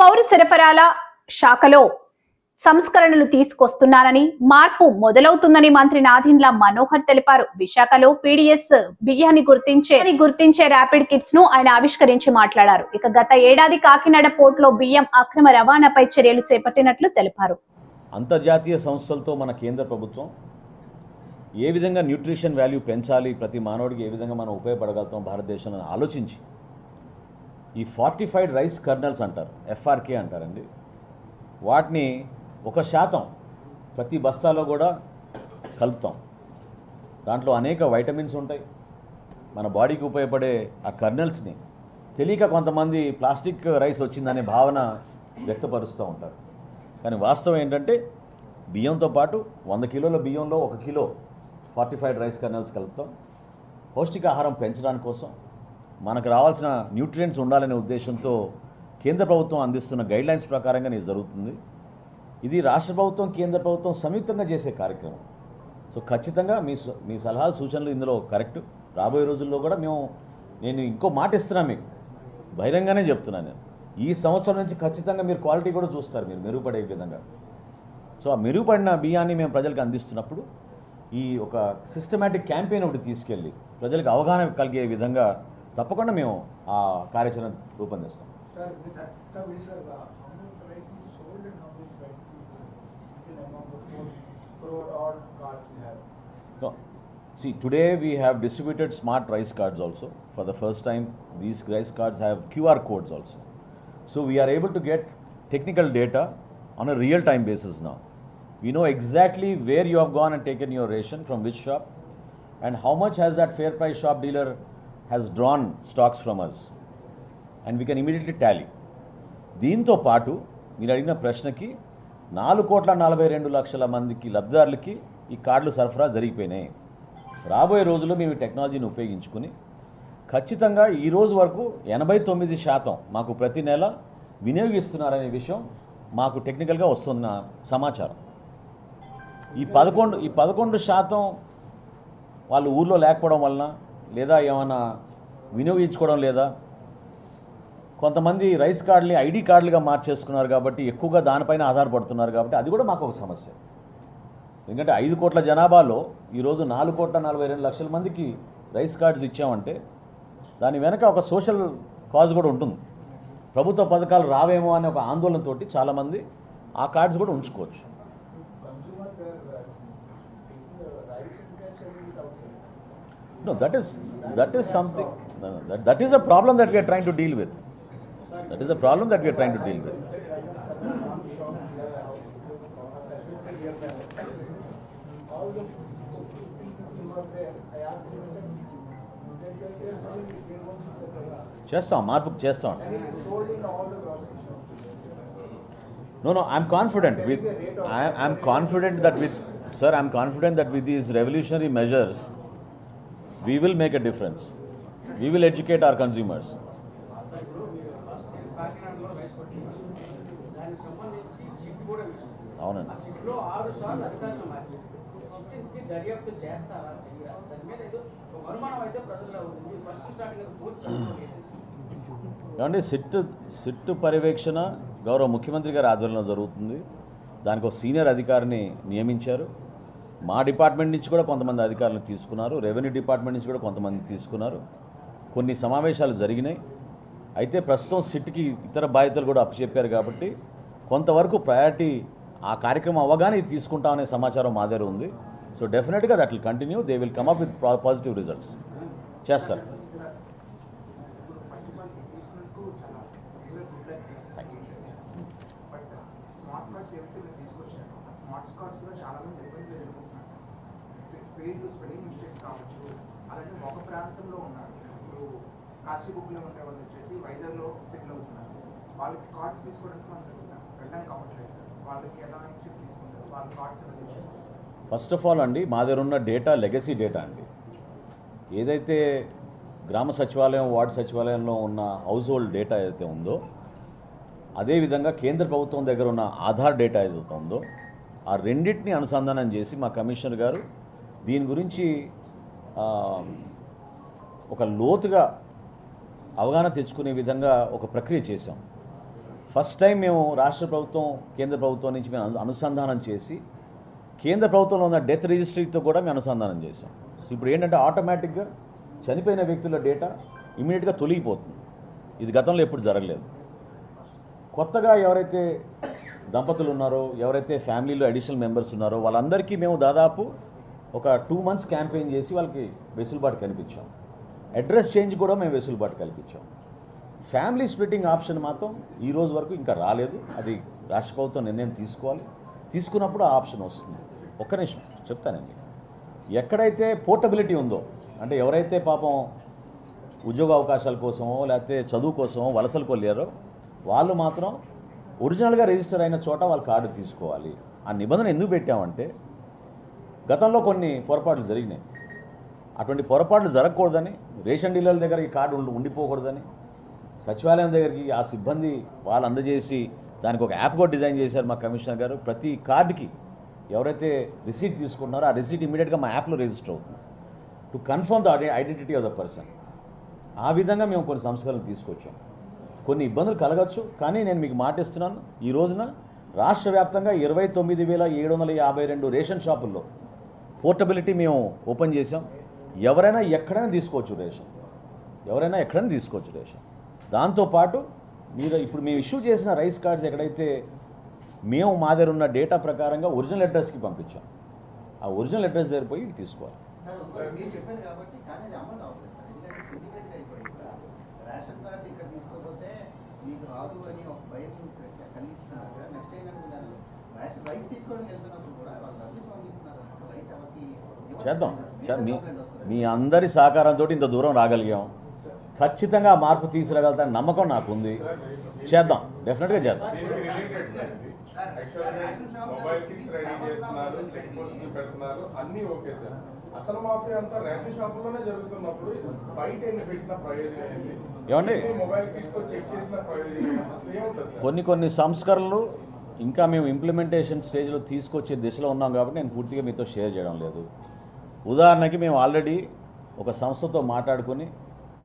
పౌర సరఫరాల శాఖలో సంస్కరణలు తీసుకొస్తున్నారని మార్పు మొదలవుతుందని మంత్రి నాథిన్ల మనోహర్ తెలిపారు. విశాఖలో పీడీఎస్ బియ్యాన్ని గుర్తించే గుర్తించే ర్యాపిడ్ కిట్స్ను ఆయన ఆవిష్కరించి మాట్లాడారు. ఇక గత ఏడాది కాకినాడ పోర్టులో బియ్యం అక్రమ రవాణాపై చర్యలు చేపట్టినట్లు తెలిపారు. అంతర్జాతీయ సంస్థలతో మన కేంద్ర ప్రభుత్వం ఏ విధంగా న్యూట్రిషన్ వాల్యూ పెంచాలి ప్రతి మానవుడికి ఏ విధంగా మనం ఉపయోగపడగలుగుతాం భారతదేశంలో ఆలోచించి ఈ ఫార్టిఫైడ్ రైస్ కర్నల్స్ అంటారు ఎఫ్ఆర్కే అంటారండి. వాటిని ఒక శాతం ప్రతి బస్తాలో కూడా కలుపుతాం. దాంట్లో అనేక వైటమిన్స్ ఉంటాయి. మన బాడీకి ఉపయోగపడే ఆ కర్నల్స్ని తెలియక కొంతమంది ప్లాస్టిక్ రైస్ వచ్చిందనే భావన వ్యక్తపరుస్తూ ఉంటారు. కానీ వాస్తవం ఏంటంటే బియ్యంతో పాటు వంద కిలోల బియ్యంలో ఒక కిలో ఫార్టిఫైడ్ రైస్ కర్నల్స్ కలుపుతాం. పౌష్టికాహారం పెంచడానికి కోసం మనకు రావాల్సిన న్యూట్రియంట్స్ ఉండాలనే ఉద్దేశంతో కేంద్ర ప్రభుత్వం అందిస్తున్న గైడ్లైన్స్ ప్రకారంగా ఇది జరుగుతుంది. ఇది రాష్ట్ర ప్రభుత్వం కేంద్ర ప్రభుత్వం సంయుక్తంగా చేసే కార్యక్రమం. సో ఖచ్చితంగా మీ మీ సలహాలు సూచనలు ఇందులో కరెక్ట్ రాబోయే రోజుల్లో కూడా మేము నేను ఇంకో మాట ఇస్తున్నా మీకు. బహిరంగానే చెప్తున్నాను నేను. ఈ సంవత్సరం నుంచి ఖచ్చితంగా మీరు క్వాలిటీ కూడా చూస్తారు మీరు మెరుగుపడే విధంగా. సో ఆ మెరుగుపడిన బియ్యాన్ని మేము ప్రజలకు అందిస్తున్నప్పుడు ఈ ఒక సిస్టమేటిక్ క్యాంపెయిన్ ఒకటి తీసుకెళ్ళి ప్రజలకు అవగాహన కలిగే విధంగా తప్పకుండా మేము ఆ కార్యాచరణ రూపొందిస్తాం Sir, this, sir, we sir, uh, how much rice is sold and how much rice is in among the four crore odd cards we have? So, see, today we have distributed smart rice cards also. For the first time, these rice cards have QR codes also. So, we are able to get technical data on a real time basis now. We know exactly where you have gone and taken your ration, from which shop, and how much has that fair price shop dealer has drawn stocks from us and we can immediately tally దీంతో పాటు మీరు అడిగిన ప్రశ్నకి నాలుగు కోట్ల నలభై రెండు లక్షల మందికి లబ్ధిదారులకి ఈ కార్డులు సరఫరా జరిగిపోయినాయి. రాబోయే రోజుల్లో మేము టెక్నాలజీని ఉపయోగించుకుని ఖచ్చితంగా ఈ రోజు వరకు ఎనభై తొమ్మిది శాతం మాకు ప్రతి నెల వినియోగిస్తున్నారనే విషయం మాకు టెక్నికల్గా వస్తున్న సమాచారం. ఈ పదకొండు ఈ పదకొండు శాతం వాళ్ళు ఊర్లో లేకపోవడం వలన లేదా ఏమైనా వినియోగించుకోవడం లేదా? కొంతమంది రైస్ కార్డుని ఐడి కార్డులుగా మార్చేసుకున్నారు కాబట్టి ఎక్కువగా దానిపైన ఆధారపడుతున్నారు కాబట్టి అది కూడా మాకు ఒక సమస్య. ఎందుకంటే ఐదు కోట్ల జనాభాలో ఈరోజు నాలుగు కోట్ల నలభై రెండు లక్షల మందికి రైస్ కార్డ్స్ ఇచ్చామంటే దాని వెనక ఒక సోషల్ కాజ్ కూడా ఉంటుంది. ప్రభుత్వ పథకాలు రావేమో అనే ఒక ఆందోళనతోటి చాలామంది ఆ కార్డ్స్ కూడా ఉంచుకోవచ్చు. No, that is that is something. No, no, that, that is a problem that we are trying to deal with. That is a problem that we are trying to deal with. All the consumer there, I asked them, they they- they are selling it, they want to sell it. చేస్తాం మార్పు చేస్తాం And it is sold in all the grocery shops. No, no, I'm confident with. I, I'm confident we will make a difference we will educate our consumers అవునండి. సిట్లో SIT SIT పర్యవేక్షణ గౌరవ ముఖ్యమంత్రి గారి ఆధ్వర్యంలో జరుగుతుంది. దానికి ఒక సీనియర్ అధికారిని నియమించారు. మా డిపార్ట్మెంట్ నుంచి కూడా కొంతమంది అధికారులు తీసుకున్నారు రెవెన్యూ డిపార్ట్మెంట్ నుంచి కూడా కొంతమంది తీసుకున్నారు. కొన్ని సమావేశాలు జరిగినాయి. అయితే ప్రస్తుతం సిట్కి ఇతర బాధ్యతలు కూడా అప్పచెప్పారు కాబట్టి కొంతవరకు ప్రయారిటీ ఆ కార్యక్రమం అవ్వగానే తీసుకుంటామనే సమాచారం మా దగ్గర ఉంది. సో డెఫినెట్గా that will continue. They will come up with positive results. చేస్తారు. చాలా స్మార్ట్ కార్డ్స్ చాలా మంది పేర్లు స్పెల్లింగ్ మిస్టేక్స్ కావచ్చు. అలాగే ఒక ప్రాంతంలో ఉన్నారు. ఇప్పుడు కాశీబుక్లో ఉండే వాళ్ళు వచ్చేసి వైజాగ్లో సెటిల్ అవుతున్నారు. వాళ్ళకి కార్డ్స్ తీసుకోవడానికి మనం వెళ్ళడానికి అవ్వట్లేదు వాళ్ళకి ఎలా నుంచి తీసుకుంటారు. వాళ్ళ కార్డ్స్ ఎలా ఫస్ట్ ఆఫ్ ఆల్ అండి మా దగ్గర ఉన్న డేటా లెగసీ డేటా అండి. ఏదైతే గ్రామ సచివాలయం వార్డు సచివాలయంలో ఉన్న హౌస్ హోల్డ్ డేటా ఏదైతే ఉందో అదేవిధంగా కేంద్ర ప్రభుత్వం దగ్గర ఉన్న ఆధార్ డేటా ఏదైతే ఉందో ఆ రెండింటిని అనుసంధానం చేసి మా కమిషనర్ గారు దీని గురించి ఒక లోతుగా అవగాహన తెచ్చుకునే విధంగా ఒక ప్రక్రియ చేశాం. ఫస్ట్ టైం మేము రాష్ట్ర ప్రభుత్వం కేంద్ర ప్రభుత్వం నుంచి మేము అనుసంధానం చేసి కేంద్ర ప్రభుత్వంలో ఉన్న డెత్ రిజిస్ట్రీతో కూడా మేము అనుసంధానం చేసాం సో ఇప్పుడు ఏంటంటే ఆటోమేటిక్గా చనిపోయిన వ్యక్తుల డేటా ఇమీడియట్గా తొలగిపోతుంది. ఇది గతంలో ఎప్పుడు జరగలేదు. కొత్తగా ఎవరైతే దంపతులు ఉన్నారో ఎవరైతే ఫ్యామిలీలో అడిషనల్ మెంబర్స్ ఉన్నారో వాళ్ళందరికీ మేము దాదాపు ఒక టూ మంత్స్ క్యాంపెయిన్ చేసి వాళ్ళకి వెసులుబాటు కల్పించాం. అడ్రస్ చేంజ్ కూడా మేము వెసులుబాటు కల్పించాం. ఫ్యామిలీ స్ప్లిట్టింగ్ ఆప్షన్ మాత్రం ఈ రోజు వరకు ఇంకా రాలేదు. అది రాష్ట్ర ప్రభుత్వం నిర్ణయం తీసుకోవాలి. తీసుకున్నప్పుడు ఆ ఆప్షన్ వస్తుంది. ఒక్క నిమిషం చెప్తానండి. ఎక్కడైతే పోర్టబిలిటీ ఉందో అంటే ఎవరైతే పాపం ఉద్యోగ అవకాశాల కోసమో లేకపోతే చదువు కోసమో వలసలకు వెళ్ళారో వాళ్ళు మాత్రం ఒరిజినల్గా రిజిస్టర్ అయిన చోట వాళ్ళు కార్డు తీసుకోవాలి. ఆ నిబంధన ఎందుకు పెట్టామంటే గతంలో కొన్ని పొరపాట్లు జరిగినాయి. అటువంటి పొరపాట్లు జరగకూడదని రేషన్ డీలర్ల దగ్గర ఈ కార్డు ఉండి- ఉండిపోకూడదని సచివాలయం దగ్గరికి ఆ సిబ్బంది వాళ్ళు అందజేసి దానికి ఒక యాప్ కూడా డిజైన్ చేశారు మా కమిషనర్ గారు. ప్రతి కార్డుకి ఎవరైతే రిసీట్ తీసుకుంటున్నారో ఆ రిసీట్ ఇమీడియట్గా మా యాప్లో రిజిస్టర్ అవుతుంది. To confirm the identity of the person. ఆ విధంగా మేము కొన్ని సంస్కరణలు తీసుకొచ్చాం. కొన్ని ఇబ్బందులు కలగచ్చు కానీ నేను మీకు మాటిస్తున్నాను ఈ రోజున రాష్ట్ర వ్యాప్తంగా ఇరవై తొమ్మిది వేల ఏడు వందల యాభై రెండు రేషన్ షాపుల్లో పోర్టబిలిటీ మేము ఓపెన్ చేసాం ఎవరైనా ఎక్కడైనా తీసుకోవచ్చు రేషన్. ఎవరైనా ఎక్కడైనా తీసుకోవచ్చు రేషన్. దాంతోపాటు మీరు ఇప్పుడు మేము ఇష్యూ చేసిన రైస్ కార్డ్స్ ఎక్కడైతే మేము మా దగ్గర ఉన్న డేటా ప్రకారంగా ఒరిజినల్ అడ్రస్కి పంపించాం. ఆ ఒరిజినల్ అడ్రస్ దగ్గర పోయి తీసుకోవాలి. మీకు రాదు అని ఒక భయం కలిగిస్తున్నారు నెక్స్ట్ చేద్దాం. చే- మీ. మీ అందరి సహకారంతో ఇంత దూరం రాగలిగాం. ఖచ్చితంగా మార్పు తీసుకురాగలుగుతాను నమ్మకం నాకు ఉంది చేద్దాం. డెఫినెట్గా చేద్దాం. దీనికి రిలేటెడ్ సార్ ఇది. యాక్చువల్గా మొబైల్ కిట్స్ రెడీ చేస్తున్నారు చెక్ పోస్టులు పెడుతున్నారు అన్నీ ఓకే సార్. అసలు మాఫీ అంతా రేషన్ షాపుల్లోనే జరుగుతున్నప్పుడు బయట ఎన్ని పెట్టిన ప్రయోజనం ఏంటి ఏమండి? ఎన్ని మొబైల్ కిట్స్తో చెక్ చేసిన ప్రయోజనం ఏంటి? అసలు ఏముంటుంది సార్? కొన్ని కొన్ని సంస్కరణలు ఇంకా మేము ఇంప్లిమెంటేషన్ స్టేజ్లో తీసుకొచ్చే దిశలో ఉన్నాం కాబట్టి నేను పూర్తిగా మీతో షేర్ చేయడం లేదు. ఉదాహరణకి మేము ఆల్రెడీ ఒక సంస్థతో మాట్లాడుకొని